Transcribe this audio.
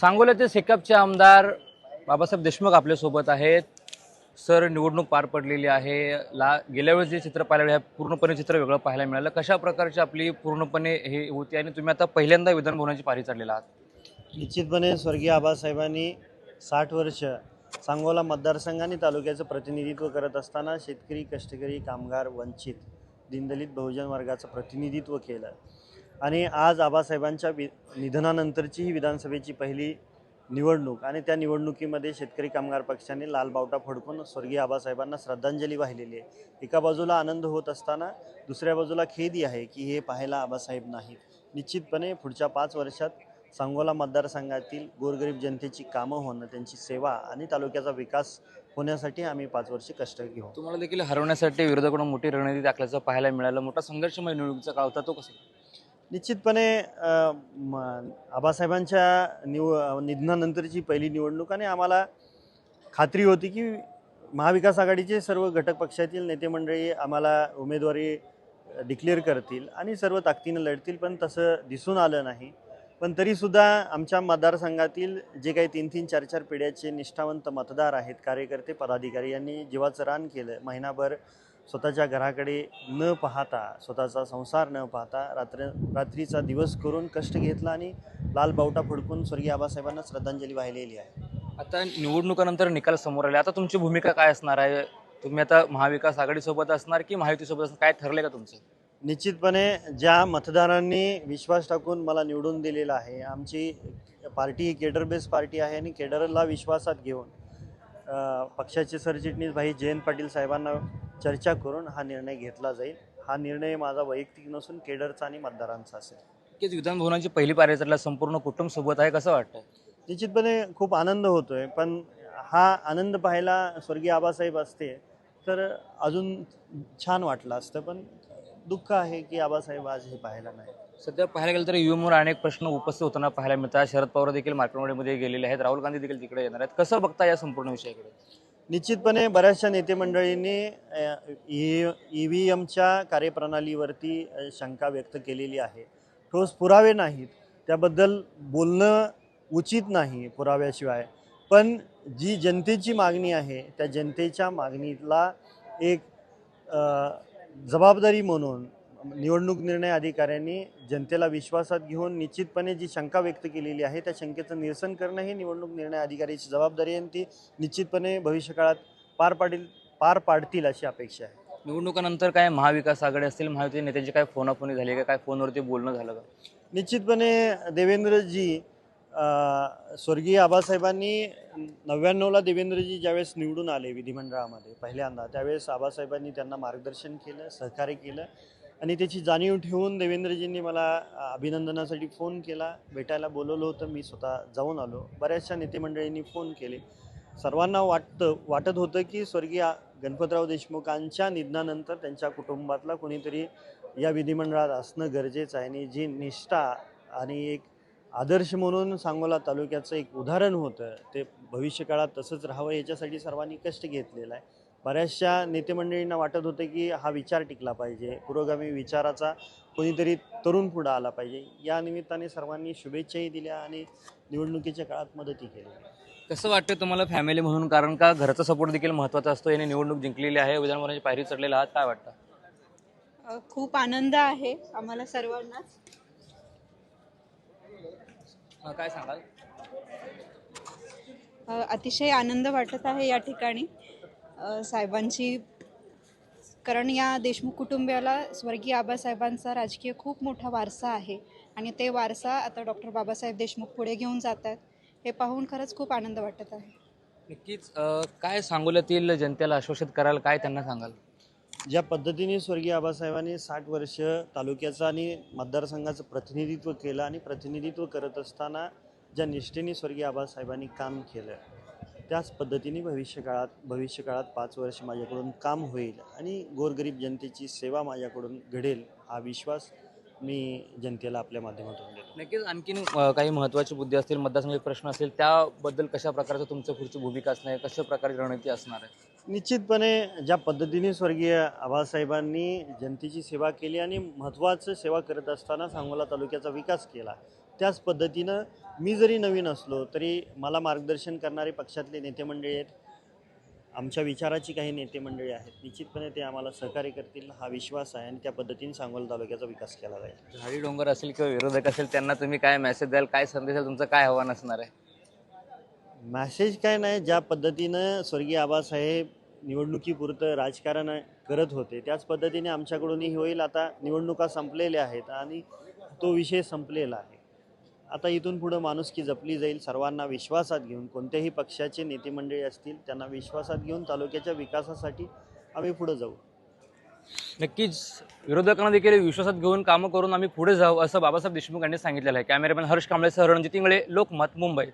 सांगोल्याचे सेकअपचे आमदार बाबासाहेब देशमुख आपल्यासोबत आहेत. सर निवडणूक पार पडलेली आहे. ला गेल्या वेळेस जे चित्र पाहायला मिळालं पूर्णपणे चित्र वेगळं पाहायला मिळालं. कशा प्रकारची आपली पूर्णपणे हे होती आणि तुम्ही आता पहिल्यांदा विधानभवनाची पारी चढलेला आहात? निश्चितपणे स्वर्गीय आबासाहेबांनी साठ वर्ष सांगोला मतदारसंघ आणि तालुक्याचं प्रतिनिधित्व करत असताना शेतकरी कष्टकरी कामगार वंचित दिनदलित बहुजन वर्गाचं प्रतिनिधित्व केलं. आणि आज आबासाहेबांच्या वि निधनानंतरची ही विधानसभेची पहिली निवडणूक आणि त्या निवडणुकीमध्ये शेतकरी कामगार पक्षाने लाल बावटा फडकून स्वर्गीय आबासाहेबांना श्रद्धांजली वाहिलेली आहे. एका बाजूला आनंद होत असताना दुसऱ्या बाजूला खेदी आहे की हे पाहायला आबासाहेब नाहीत निश्चितपणे पुढच्या पाच वर्षात सांगोला मतदारसंघातील गोरगरीब जनतेची कामं होणं त्यांची सेवा आणि तालुक्याचा विकास होण्यासाठी आम्ही पाच वर्षे कष्ट घेऊ. तुम्हाला देखील हरवण्यासाठी विरोधाकडून मोठी रणनीती दाखल्याचं पाहायला मिळालं. मोठा संघर्षमय निवडणुकीचा काळ होता तो कसं? निश्चितपणे म- आबासाहेबांच्या निव निधनानंतरची पहिली निवडणूक आणि आम्हाला खात्री होती की महाविकास आघाडीचे सर्व घटक पक्षातील नेते मंडळी आम्हाला उमेदवारी डिक्लेअर करतील आणि सर्व ताकदीनं लढतील पण तसं दिसून आलं नाही. पण तरीसुद्धा आमच्या मतदारसंघातील जे काही तीन तीन चार चार पिढ्याचे निष्ठावंत मतदार आहेत कार्यकर्ते पदाधिकारी यांनी जीवाचं रान केलं महिनाभर स्वतःच्या घराकडे न पाहता स्वतःचा संसार न पाहता रात्र रात्रीचा दिवस करून कष्ट घेतला आणि लाल बावटा फडकून स्वर्गीय आबासाहेबांना श्रद्धांजली वाहिलेली आहे. आता निवडणुकानंतर निकाल समोर आले. आता तुमची भूमिका काय असणार आहे? तुम्ही आता महाविकास आघाडीसोबत असणार की महायुतीसोबत असणार? काय ठरलंय का तुमचं? निश्चितपणे ज्या मतदारांनी विश्वास टाकून मला निवडून दिलेला आहे आमची पार्टी ही केडर बेस पार्टी आहे आणि केडरला विश्वासात घेऊन पक्षाचे सरचिटणीस भाई जयंत पाटील साहेबांना चर्चा करून हा निर्णय घेतला जाईल. हा निर्णय माझा वैयक्तिक नसून केडरचा आणि मतदारांचा असेल. नक्कीच विधानभवनाची पहिली पारी चढला संपूर्ण कुटुंब सोबत आहे कसं वाटतं निश्चितपणे खूप आनंद होतोय पण हा आनंद पाहायला स्वर्गीय आबासाहेब असते तर अजून छान वाटलं असतं पण दुःख आहे की आबासाहेब आज हे पाहायला नाही. सध्या पाहायला गेलं तर युएमवर अनेक प्रश्न उपस्थित होताना पाहायला मिळतात. शरद पवार देखील मार्केटमध्ये गेलेले आहेत. राहुल गांधी देखील तिकडे येणार आहेत. कसं बघता या संपूर्ण विषयाकडे? निश्चितपणे बऱ्याचशा नेते मंडळींनी ई व्ही एमच्या कार्यप्रणालीवरती शंका व्यक्त केलेली आहे. ठोस पुरावे नाहीत. त्याबद्दल बोलणं उचित नाही पुराव्याशिवाय. पण जी जनतेची मागणी आहे त्या जनतेच्या मागणीला एक जबाबदारी म्हणून निवडणूक निर्णय अधिकाऱ्यांनी जनतेला विश्वासात घेऊन निश्चितपणे जी शंका व्यक्त केलेली आहे त्या शंकेचं निरसन करणं ही निवडणूक निर्णय अधिकाऱ्याची जबाबदारी आहे आणि ती निश्चितपणे भविष्यकाळात पार पाडील पार पाडतील अशी अपेक्षा आहे. निवडणुकानंतर काय महाविकास आघाडी असतील महायुती नेत्यांची काय फोनाफोनी झाली का? काय फोनवरती बोलणं झालं का? निश्चितपणे देवेंद्रजी स्वर्गीय आबासाहेबांनी नव्याण्णवला देवेंद्रजी ज्यावेळेस निवडून आले विधिमंडळामध्ये पहिल्यांदा त्यावेळेस आबासाहेबांनी त्यांना मार्गदर्शन केलं सहकार्य केलं. आणि त्याची जाणीव ठेवून देवेंद्रजींनी मला अभिनंदनासाठी फोन केला. भेटायला बोलवलं होतं. मी स्वतः जाऊन आलो. बऱ्याचशा नेतेमंडळींनी फोन केले. सर्वांना वाटतं वाटत होतं की स्वर्गीय गणपतराव देशमुखांच्या निधनानंतर त्यांच्या कुटुंबातला कोणीतरी या विधिमंडळात असणं गरजेचं आहे. आणि जी निष्ठा आणि एक आदर्श म्हणून सांगोला तालुक्याचं एक उदाहरण होतं. ते भविष्यकाळात तसंच राहावं याच्यासाठी सर्वांनी कष्ट घेतलेला आहे. बऱ्याचशा नेते मंडळींना वाटत होतं की हा विचार टिकला पाहिजे. पुरोगामी विचाराचा कोणीतरी तरुण पुढं आला पाहिजे. या निमित्ताने सर्वांनी शुभेच्छाही दिल्या आणि निवडणुकीच्या काळात मदतही केली. कसं वाटतं तुम्हाला फॅमिली म्हणून? कारण का घरचा सपोर्ट देखील महत्त्वाचा असतो. याने निवडणूक जिंकलेली आहे. विधानभवनाची पायरी चढलेला आहात. काय वाटतं? खूप आनंद आहे आम्हाला सर्वांनाच. काय सांगाल? अतिशय आनंद वाटत आहे या ठिकाणी. साहेबांची कारण या देशमुख कुटुंबियाला स्वर्गीय आबासाहेबांचा राजकीय खूप मोठा वारसा आहे आणि ते वारसा आता डॉक्टर बाबासाहेब देशमुख पुढे घेऊन जात आहेत हे पाहून खरंच खूप आनंद वाटत आहे. नक्कीच काय सांगोल्यातील जनतेला आश्वासित कराल काय त्यांना सांगाल? ज्या पद्धतीने स्वर्गीय आबासाहेबांनी साठ वर्ष तालुक्याचं आणि मतदारसंघाचं प्रतिनिधित्व केलं आणि प्रतिनिधित्व करत असताना ज्या निष्ठेने स्वर्गीय आबासाहेबांनी काम केलं त्याच पद्धतीने भविष्यकाळात भविष्यकाळात पाच वर्ष माझ्याकडून काम होईल आणि गोरगरीब जनतेची सेवा माझ्याकडून घडेल हा विश्वास मी जनतेला आपल्या माध्यमातून देतो. नक्कीच आणखीन अं, काही महत्त्वाचे मुद्दे असतील मतदारसंघाचे प्रश्न असतील त्याबद्दल कशा प्रकारचं तुमचं पुढची भूमिका असणार आहे? कशा प्रकारे रणनीती असणार आहे? निश्चितपणे ज्या पद्धतीने स्वर्गीय आबासाहेबांनी जनतेची सेवा केली आणि महत्त्वाचं सेवा करत असताना सांगोला तालुक्याचा विकास केला त्याच पद्धतीनं मी जरी नवीन असलो तरी मला मार्गदर्शन करणारे पक्षातले नेते मंडळी आहेत. आमच्या विचाराची काही नेते मंडळी आहेत निश्चितपणे ते आम्हाला सहकार्य करतील. हा विश्वास आहे आणि त्या पद्धतीने सांगोला तालुक्याचा विकास केला जाईल. झाडी डोंगर असेल किंवा विरोधक असेल त्यांना तुम्ही काय मेसेज द्याल? काय संदेश द्याल? तुमचं काय आव्हान असणार आहे? मॅसेज काय नाही ज्या पद्धतीनं स्वर्गीय आबासाहेब निवडणुकीपुरतं राजकारण करत होते त्याच पद्धतीने आमच्याकडूनही होईल. आता निवडणुका संपलेल्या आहेत आणि तो विषय संपलेला आहे. आता इथून पुढं माणुसकी जपली जाईल सर्वांना विश्वासात घेऊन कोणत्याही पक्षाचे नेते मंडळी असतील त्यांना विश्वासात घेऊन तालुक्याच्या विकासासाठी आम्ही पुढं जाऊ. नक्कीच विरोधकांना देखील विश्वासात घेऊन कामं करून आम्ही पुढे जाऊ असं बाबासाहेब देशमुख यांनी सांगितलेलं आहे. कॅमेरामॅन हर्ष कांबळेसह रणजित इंगळे लोकमत मुंबई.